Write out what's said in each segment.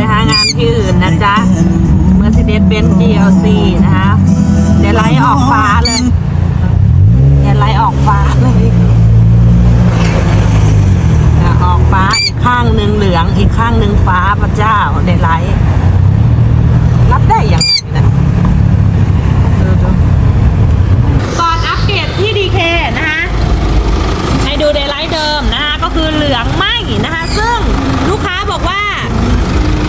นะคะ งานที่อื่นนะจ๊ะ Mercedes Benz GLC นะคะเดี๋ยวไล่ออกฟ้าเลยเดี๋ยวไล่ออกฟ้าเลยอออกฟ้าอีกข้างหนึ่งเหลืองอีกข้างหนึ่งฟ้าพระเจ้าเดยวไล่รับได้ยังไงนะดูดูก่อนอัปเกรดที่ดีเคนะคะ ให้ดูเดย์ไลท์เดิมนะคะก็คือเหลืองไหมนะคะ ซึ่งลูกค้าบอกว่า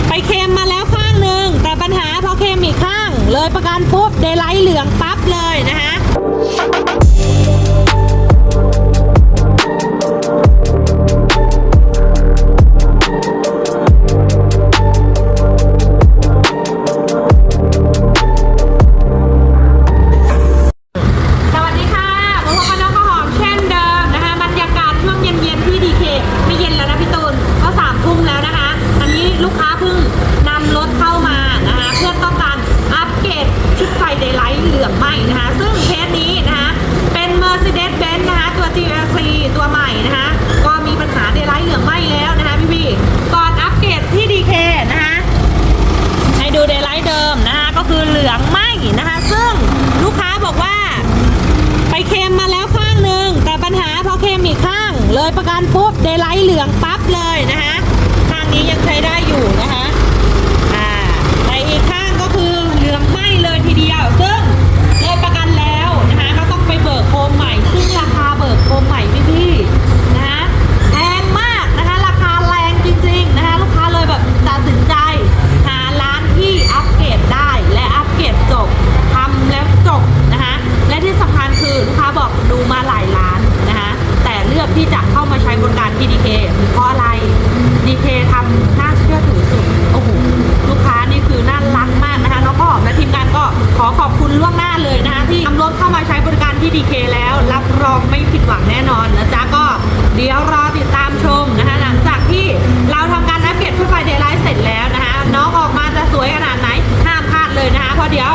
ไปเคลมมาแล้วข้างหนึ่งแต่ปัญหาพอเคลมอีกข้าง เลยประ กันปุ๊บเดไลท์เหลืองปั๊บเลยนะคะ ดย์ไลท์เหลืองไปบเลยนะคะข้างนี้ยังใช้ได้อยู่นะคะอ่าแต่อีกข้างก็คือเหลืองไหมเลยทีเดียว ซึ่งเลยประกันแล้วนะคะก็ต้องไปเบิกโคมใหม่ ซึ่งราคาเบิกโคมใหม่พี่พี่ๆนะคะแพงมากนะคะราคาแรงจริงๆนะคะลูกค้าเลยแบบตัดสินใจ หาร้านที่อัปเกรดได้และอัปเกรดจบทำแล้วจบนะคะ และที่สำคัญคือลูกค้าบอกดูมาหลายร้านนะคะ แต่เลือกที่จะเข้า มาใช้บริการที่ดีเคเพราะอะไรดีเคทำน่าเชื่อถือสุด โอ้โห ลูกค้านี่คือน่ารักมากนะคะน้องก็หอมและทีมงานก็ขอขอบคุณล่วงหน้าเลยนะคะ ที่นำรถเข้ามาใช้บริการที่ดีเคแล้ว รับรองไม่ผิดหวังแน่นอนนะจ๊ะ ก็เดี๋ยวรอติดตามชมนะคะ หลังจากที่เราทำการอัปเกรดชุดไฟเดย์ไลท์เสร็จแล้วนะคะ น้องออกมาจะสวยขนาดไหนห้ามพลาดเลยนะคะ เพราะเดี๋ยว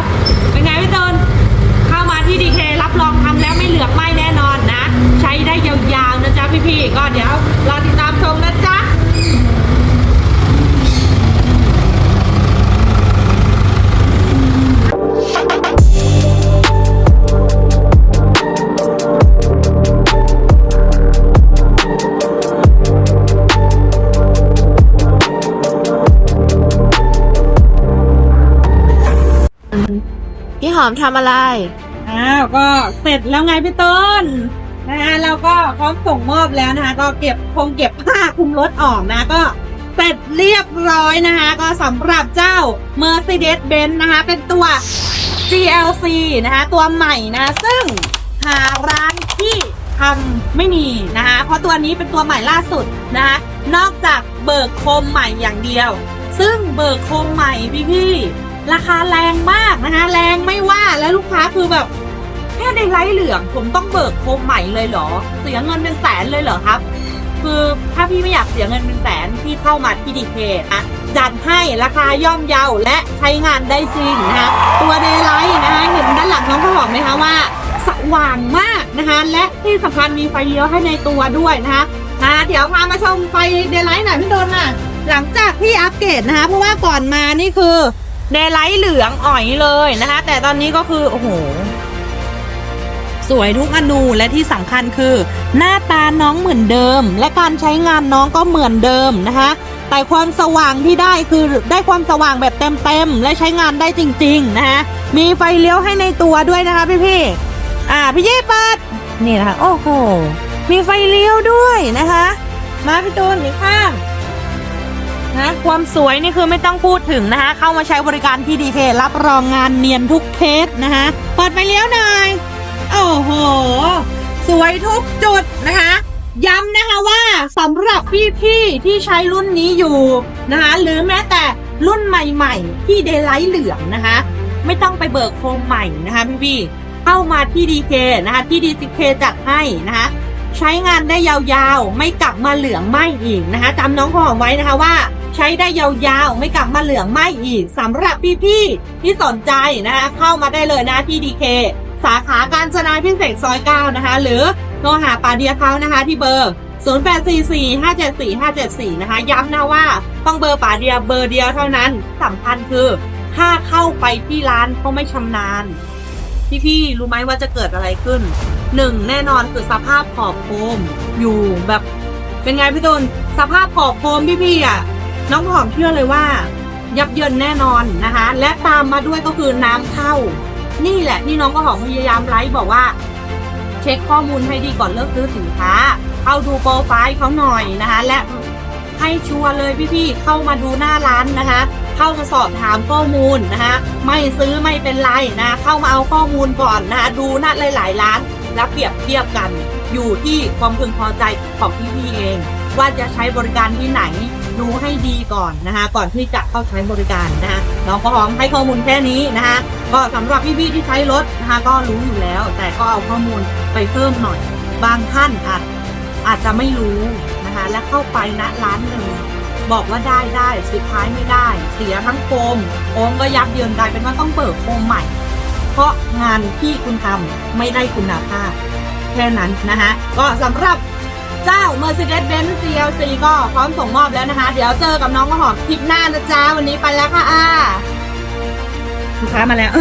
พี่หอมทำอะไร อ้าวก็เสร็จแล้วไงพี่ต้นนะคะเราก็พร้อมส่งมอบแล้วนะคะ ก็เก็บคงเก็บผ้าคลุมรถออกนะก็เสร็จเรียบร้อยนะคะ ก็สำหรับเจ้า Mercedes-Benz นะคะ เป็นตัว GLC นะคะ ตัวใหม่นะซึ่งหาร้านที่ทำไม่มีนะคะ เพราะตัวนี้เป็นตัวใหม่ล่าสุดนะคะนอกจากเบิกโคมใหม่อย่างเดียว ซึ่งเบิกโคมใหม่พี่ๆ ราคาแรงมากนะคะ แรงไม่ว่าแล้วลูกค้าคือแบบแค่ในไลท์เหลือง ผมต้องเบิกโคมใหม่เลยเหรอ เสียเงินเป็นแสนเลยเหรอครับ คือถ้าพี่ไม่อยากเสียเงินเป็นแสนพี่เข้ามาที่ดีเคนะจัดให้ราคาย่อมเยาและใช้งานได้จริงนะคะตัวเดย์ไลท์นะคะเห็นด้านหลังน้องเขาบอกไหมคะว่าสว่างมากนะคะและที่สำคัญมีไฟเลี้ยวให้ในตัวด้วยนะคะอ่าเดี๋ยวพามาชมไฟเดย์ไลท์หน่อยพี่โดนน่ะหลังจากที่อัปเกรดนะคะเพราะว่าก่อนมานี่คือ เดไลท์เหลืองอ่อยเลยนะคะ แต่ตอนนี้ก็คือ โอ้โห สวยทุกอนูและที่สำคัญคือ หน้าตาน้องเหมือนเดิม และการใช้งานน้องก็เหมือนเดิมนะคะแต่ความสว่างที่ได้คือได้ความสว่างแบบเต็มๆและใช้งานได้จริง ๆ นะคะมีไฟเลี้ยวให้ในตัวด้วยนะคะพี่ๆอ่าพี่เย่เปิดนี่นะคะโอ้โหมีไฟเลี้ยวด้วยนะคะ มาพี่ตูนอีกข้าง นะความสวยนี่คือไม่ต้องพูดถึงนะคะ เข้ามาใช้บริการที่ดีเครับรองงานเนียนทุกเคสนะคะเปิดไฟเลี้ยวหน่อยโอ้โห สวยทุกจุดนะคะย้ำนะคะว่าสำหรับพี่ๆที่ใช้รุ่นนี้อยู่นะคะหรือแม้แต่รุ่นใหม่ๆ ที่เดลไลท์เหลืองนะคะ ไม่ต้องไปเบิกโคมใหม่นะคะพี่ๆเข้ามาที่ดีเคนะคะที่ดีเคจัดให้นะคะใช้งานได้ยาวๆ ไม่กลับมาเหลืองไหมอีกนะคะจำน้องหอมไว้นะคะว่า ใช้ได้ยาวๆ ไม่กลับมาเหลืองไหมอีกสำหรับพี่ๆที่สนใจนะคะเข้ามาได้เลยนะที่ดีเคสาขาการจนาพิเศษซอย 9 นะคะ หรือโทรหาปาเดียเขานะคะที่เบอร์ 0844574574 นะคะ ย้ำนะว่าต้องเบอร์ป่าเดียวเบอร์เดียวเท่านั้นสำคัญคือ ถ้าเข้าไปที่ร้านเขาไม่ชำนาญ พี่ๆรู้ไหมว่าจะเกิดอะไรขึ้นหนึ่งแน่นอนคือสภาพขอบโคมอยู่แบบเป็นไงพี่ตุลสภาพขอบโคมพี่ๆอะ น้องหอมเชื่อเลยว่า ยับเยินแน่นอนนะคะ และตามมาด้วยก็คือน้ำเข้า นี่แหละที่น้องก็หอมพยายามไลฟ์บอกว่า เช็คข้อมูลให้ดีก่อนเลือกซื้อสินค้า เข้าดูโปรไฟล์เขาหน่อยนะคะ และให้ชัวร์เลยพี่ๆเข้ามาดูหน้าร้านนะคะเข้ามาสอบถามข้อมูลนะคะไม่ซื้อไม่เป็นไรนะ เข้ามาเอาข้อมูลก่อนนะคะดูหน้าหลาย ๆ ร้าน แล้วเปรียบเทียบกัน อยู่ที่ความพึงพอใจของพี่ๆเอง ว่าจะใช้บริการที่ไหน ดูให้ดีก่อนนะคะ ก่อนที่จะเข้าใช้บริการนะคะน้องก็หอมให้ข้อมูลแค่นี้นะคะ ก็สำหรับพี่ๆที่ใช้รถนะคะก็รู้อยู่แล้ว แต่ก็เอาข้อมูลไปเพิ่มหน่อย บางท่านอาจอาจจะไม่รู้นะคะ และเข้าไปณร้านหนึ่งบอกว่าได้ได้สุดท้ายไม่ได้ เสียทั้งโคมโคมก็ยับเยินกลายเป็นว่าต้องเปิดโคมใหม่ เพราะงานที่คุณทำไม่ได้คุณภาพแค่นั้นนะคะก็สำหรับ เจ้า Mercedes-Benz GLC ก็พร้อมส่งมอบแล้วนะคะ เดี๋ยวเจอกับน้องก็หอมคลิปหน้านะจ๊ะ วันนี้ไปแล้วค่ะอาลูกค้ามาแล้ว